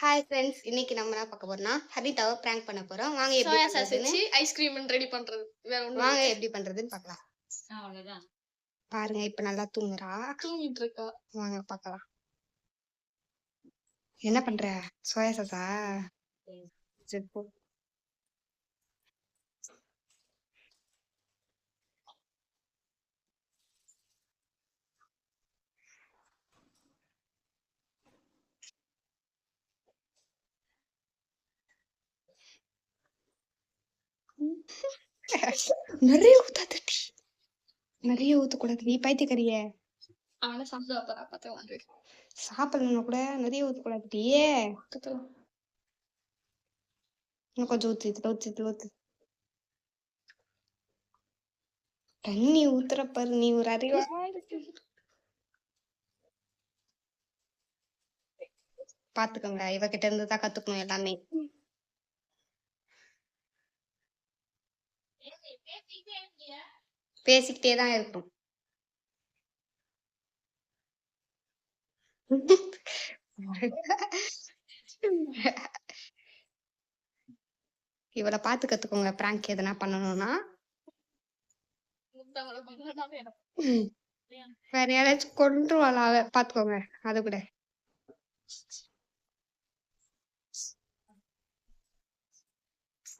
Hi friends இன்னைக்கு நம்ம என்ன பார்க்க போறோம்னா ஹரிதாவை prank பண்ண போறோம். வாங்க எப்படி சோயா சாஸ் வச்சு ஐஸ்கிரீம் ரெடி பண்றது. வேற ஒண்ணு வாங்க எப்படி பண்றதுன்னு பார்க்கலாம். அவ்வளவுதான். பாருங்க இப்ப நல்லா தூங்குறா. தூங்கிட்டு இருக்கா. வாங்க பார்க்கலாம். என்ன பண்ற? சோயா சாஸா சரி போ. நிறைய ஊத்தாதடி. நிறைய ஊத்தக்கூடாது. நீ பைத்தியக்காரிய. அவனை சாப்பிட்டு அப்பா பார்த்து வாங்க சாப்பிடலன்னா கூட நிறைய ஊத்தக்கூடாது. ஏ இன்னும் கொஞ்சம் ஊத்து இதுல ஊத்து இதுல ஊத்து. தண்ணி ஊத்துற பாரு நீ ஒரு அறிவா பாத்துக்கோங்க இவகிட்ட இருந்து தான் கத்துக்கணும் எல்லாமே. பேசிக்கிட்டே தான் இருக்கும் இவளை பார்த்து கத்துக்கோங்க. பிராங்க் எதனா பண்ணணும்னா. வேற யாராச்சும் கொண்டுருவாளா பாத்துக்கோங்க அது கூட.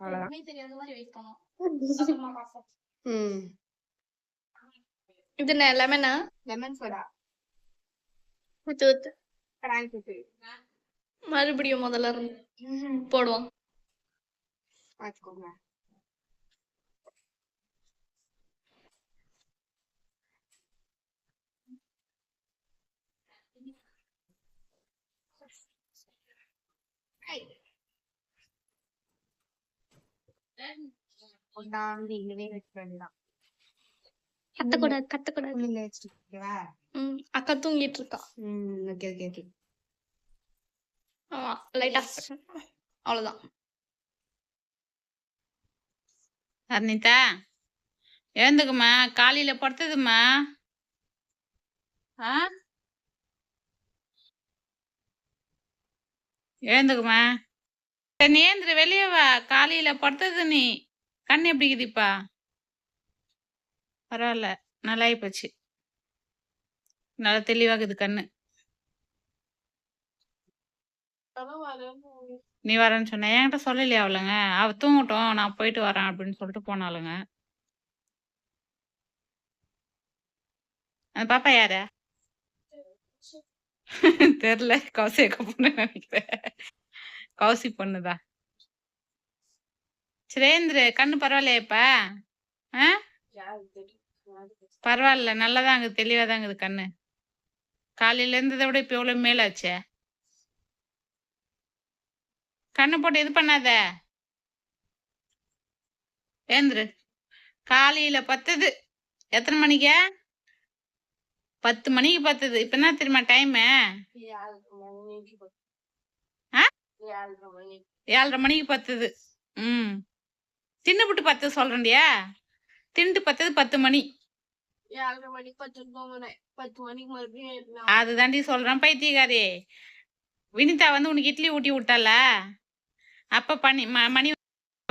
அவ்வளவுதான். தெரியாத மாதிரி வெயிட் பண்ணும் ம் இது என்ன லெமனா? Lemon soda. ஊத்து ஊத்து. மறுபடியும் முதல்ல இருந்து போடுவோம். பாத்துக்கோங்க கொண்டாந்து இங்கவே வச்சுக்க வேண்டியதான் கத்தக்கூடாது கத்தக்கூடாது. அக்கா தூங்கிட்டு இருக்கா ம் ஓகே ஓகே ஓகே ஆமா லைட்டா அவ்வளவுதான். அர்னிதா எழுந்துக்குமா காலையில படுத்ததுமா ஆ? எழுந்துக்குமா சரி நீ ஏந்திர வெளியே வா. காலையில படுத்தது நீ. கண் எப்படி இருக்குதுப்பா? பரவாயில்ல நல்லாயி போச்சு. நல்லா தெளிவாகுது கண்ணு. நீ வரேன்னு சொன்ன என்கிட்ட சொல்லலையா அவளுங்க? அவ தூங்கட்டும் நான் போயிட்டு வரேன் அப்படின்னு சொல்லிட்டு போனாளுங்க. அந்த பாப்பா யாரு? தெரியல கௌசி அக்கா பொண்ணு நினைக்கிறேன். கௌசி பொண்ணுதா சுரேந்திர கண்ணு பரவாயில்லையா இப்ப? பரவாயில்ல நல்லாதான் இருக்குது இது தான் இருக்குது கண்ணு. காலையில இருந்ததை விட இப்ப எவ்வளவு மேலாச்சே? கண்ணு போட்டு இது பண்ணாத. ஏந்திரு. காலையில பத்துது. எத்தனை மணிக்கு? பத்து மணிக்கு பத்துது. இப்ப என்ன தெரியுமா டைம் ஆ? ஏழரை மணிக்கு பத்துது. ம். தின்னுபிட்டு பத்து சொல்றேன்டியா? தின்ட்டு பத்தது பத்து மணி. ஏழரை மணிக்கு பத்து போனேன் பத்து மணிக்கு மறுபடியும் அதுதாண்டி சொல்றேன் பைத்தியக்காரி. வினிதா வந்து உனக்கு இட்லி ஊட்டி விட்டால? அப்ப பண்ணி ம- மணி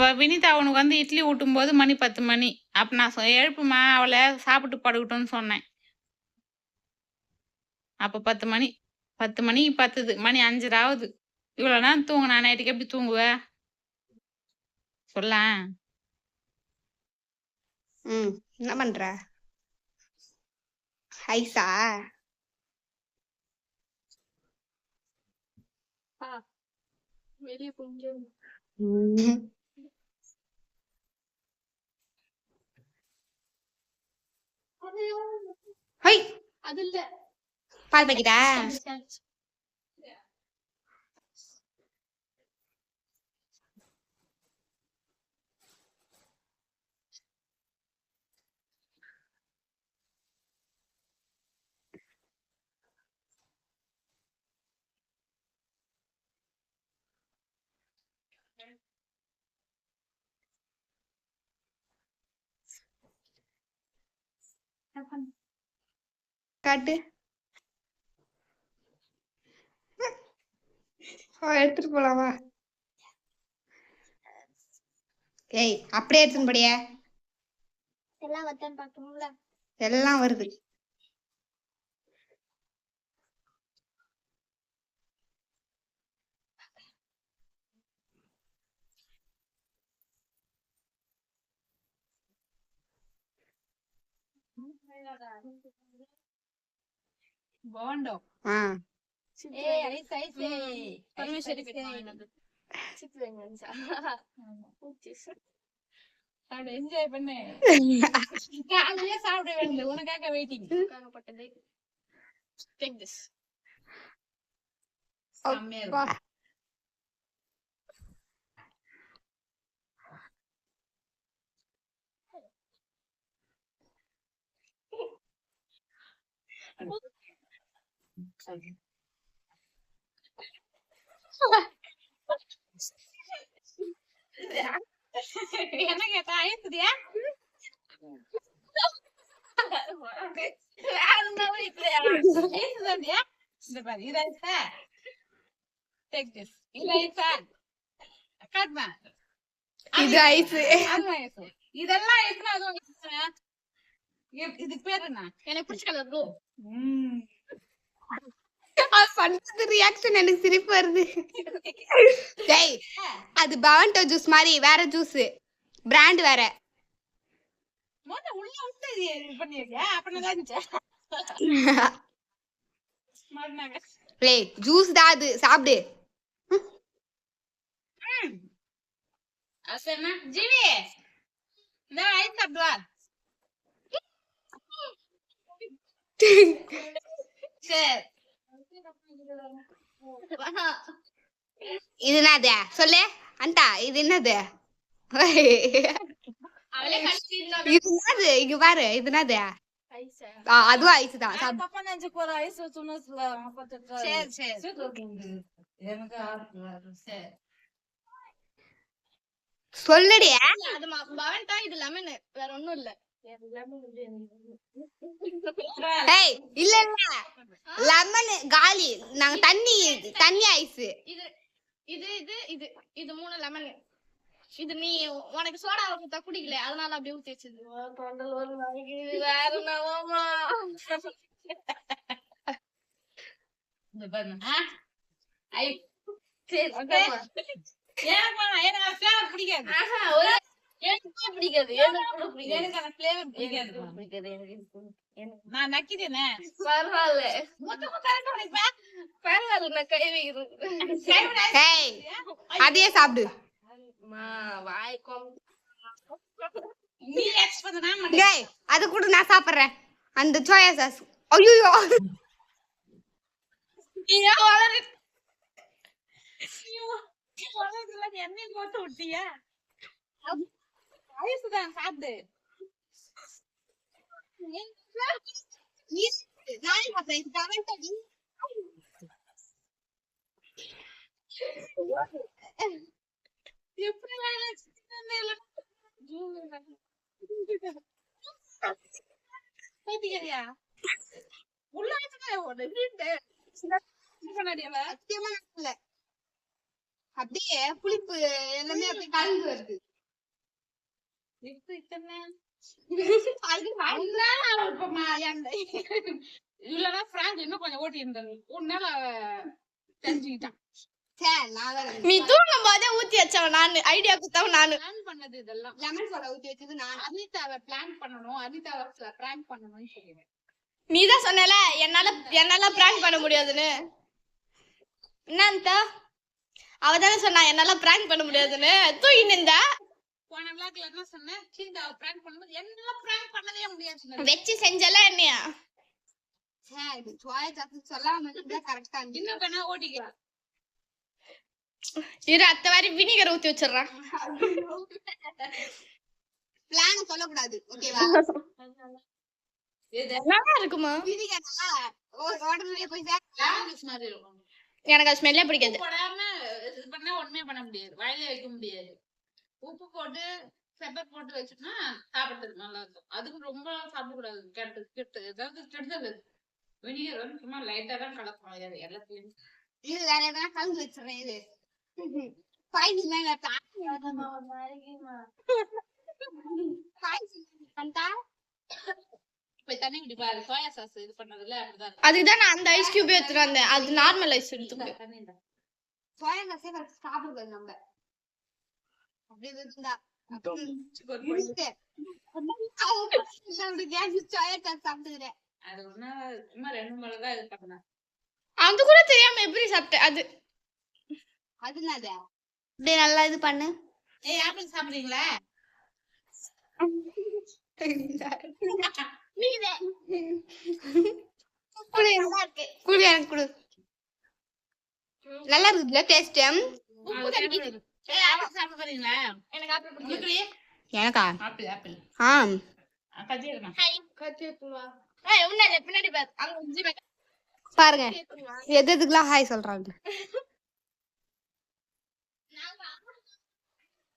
வினிதா உனக்கு வந்து இட்லி ஊட்டும் போது மணி பத்து மணி. அப்ப நான் எழுப்புமா அவளை சாப்பிட்டு படுக்கட்டும்னு சொன்னேன். அப்ப பத்து மணி பத்து மணிக்கு பத்துது மணி அஞ்சரை ஆகுது இவ்வளோ நேரம் தூங்க நான் நைட்டுக்கு எப்படி தூங்குவ? சொல்ல. ம் என்ன பண்ற? ஐஸா வெளியே. ஹை அது இல்ல பால் பாக்கெட்டா காட்டு எடுத்துட்டு போலாமா ஏய் அப்படியே எடுத்துன்னு போடியே எல்லாம் வத்தான் பாக்கணும்ல எல்லாம் வருது பண்ணு காலையிலே சாப்பிட வேண்டும் உனக்காக வெயிட்டிங் காங்கப்பட்டது டேக் திஸ் இது ஐஸா காட்டுமா இது ஐஸ் அதுதான் ஐஸ் இதெல்லாம் ஐஸ்னா அது உங்களுக்கு இது பேர் என்ன எனக்கு பிடிச்ச பண்ணது ரியாக்ஷன் எனக்கு சிரிப்பு வருது. டேய் அது பவன்டோ ஜூஸ் மாதிரி வேற ஜூஸ் பிராண்ட் வேற. மொத உள்ள ஜூஸ் தான் அது. சாப்பிடு. அசனா ஜிவி இந்த ஐஸ் சாப்பிடுவா சரி இது என்னது? சொல்லு. அண்டா இது என்னது? இது என்னது? இங்க பாரு இது என்னது? அதுவும் ஐஸ் தான். சரி சரி. எனக்கு ஆறு சரி. சொல்லுடி. அது பவன் தான் இது லெமன். வேற ஒண்ணும் இல்ல. ஏய் இல்ல இல்ல லெமன் காலி நாங்க தண்ணி தண்ணி ஐஸ் இது இது இது இது இது மூணு லெமன் இது நீ உனக்கு சோடா ஊத்தா குடிக்கல அதனால அப்படியே ஊத்தி வச்சது தொண்டல் ஒரு நாளைக்கு வேற பிடிக்காது ஒரு எனக்கு கூட பிடிக்காது. எனக்கு கூட பிடிக்காது. எனக்கு அந்த ஃபிளேவர் பிடிக்காது. எனக்கு கூட பிடிக்காது. எனக்கு எனக்கு நான் நக்கிட்டேனே? பரவாயில்ல. முத்து முத்தாரங்க உடைப்பேன் பரவாயில்ல நான் கை வைக்கிறேன் ஏய் அதையே சாப்பிடு. மா வாய் கொம். நீ எக்ஸ் பண்ண நான் மாட்டேன் டேய் அது கூட நான் சாப்பிடுறேன். அந்த சோயா சாஸ் ஐயோ நீ வளரு? நீ வளருதுல நீ என்னையும் கோத்து விட்டியா? ஐஸ் தான் சாப்பிடு எப்படி பாத்தீங்கயா உள்ள அப்படியே புளிப்பு எல்லாமே அப்படியே கலந்து வருது இல்லன்னா பிராங்க் இன்னும் கொஞ்சம் ஓட்டி இருந்தாரு உன்னால தெரிஞ்சுக்கிட்டான். சே நான் வேற நீ தூங்கும் போதே ஊத்தி வச்சவன் நானு. ஐடியா குத்தவன் நானு. பிளான் பண்ணது இதெல்லாம். லெமன் சோடா ஊத்தி வச்சது நான். அனிதாவை பிளான் பண்ணணும். அனிதாவை பிராங்க் பண்ணணும்னு சொல்லுவேன் நீ தான் சொன்னல என்னால என்னால பிராங்க் பண்ண முடியாதுன்னு. என்னந்த அவ தானே சொன்னா என்னால பிராங்க் பண்ண முடியாதுன்னு. தூங்கி நின்றா போன விளாக்ல என்ன சொன்னேன்? சீதாவை பிராங்க் பண்ணும்போது என்னால பிராங்க் பண்ணவே முடியாது சொன்னேன். வச்சு செஞ்சல என்னையா? சே இது சோயா சாஸ் சொல்லாம இருந்தா கரெக்டா இன்னும் வேணா ஓட்டிக்கலாம் இரு அத்த வாரி வினிகர் ஊத்தி வச்சிடுறான். பிளான் சொல்லக்கூடாது ஓகேவா இது நல்லா இருக்குமா? விதிகனா உடனே போய் எனக்கு அது ஸ்மெல்லே பிடிக்காது. போடாம இது பண்ணா ஒண்ணுமே பண்ண முடியாது. வாயிலே வைக்க முடியாது. உப்பு போட்டு பெப்பர் போட்டு வச்சுட்டோம்னா சாப்பிடுறதுக்கு நல்லா இருக்கும். அதுக்கு ரொம்ப சாப்பிடக்கூடாது. கெட்டு கெட்டு ஏதாவது கெடுதல் வினிகர் வந்து சும்மா லைட்டா தான் கலப்போம் எல்லாத்தையும் இது வேற எதனா கலந்து வச்சிடுறேன் இது. மேல கண்டா இப்ப தண்ணி குடிப்பாரு சோயா சாஸ் இது பண்ணதுல அப்படிதான் அதுதான் நான் அந்த ஐஸ் கியூப் எடுத்துட்டு வந்தேன். அது நார்மல் ஐஸ் எடுத்துக்கோ. சோயா ஃபர்ஸ்ட் சாப்பிடுறது நம்ம அப்படி இருந்தா சோயா காசு சாப்பிட்டுக்கிறேன் அது கூட தெரியாம எப்படி சாப்பிட்டேன் அது அது அப்படியே நல்லா இது பண்ணு ஏய் ஆப்பிள் சாப்பிடுறீங்களா நல்லா இருக்குதுல டேஸ்ட் எனக்கு ஆப்பிள் பிடிக்கும். உங்களுக்கு எனக்கா? Apple apple. ஆ கத்தி எடுமா? கத்தி எடுத்துவா. ஏய் உன்ன பின்னாடி பாரு. அங்க உஜ்ஜி பேக்க பாருங்க. எது எதுக்கெல்லாம் ஹாய் சொல்றாங்க.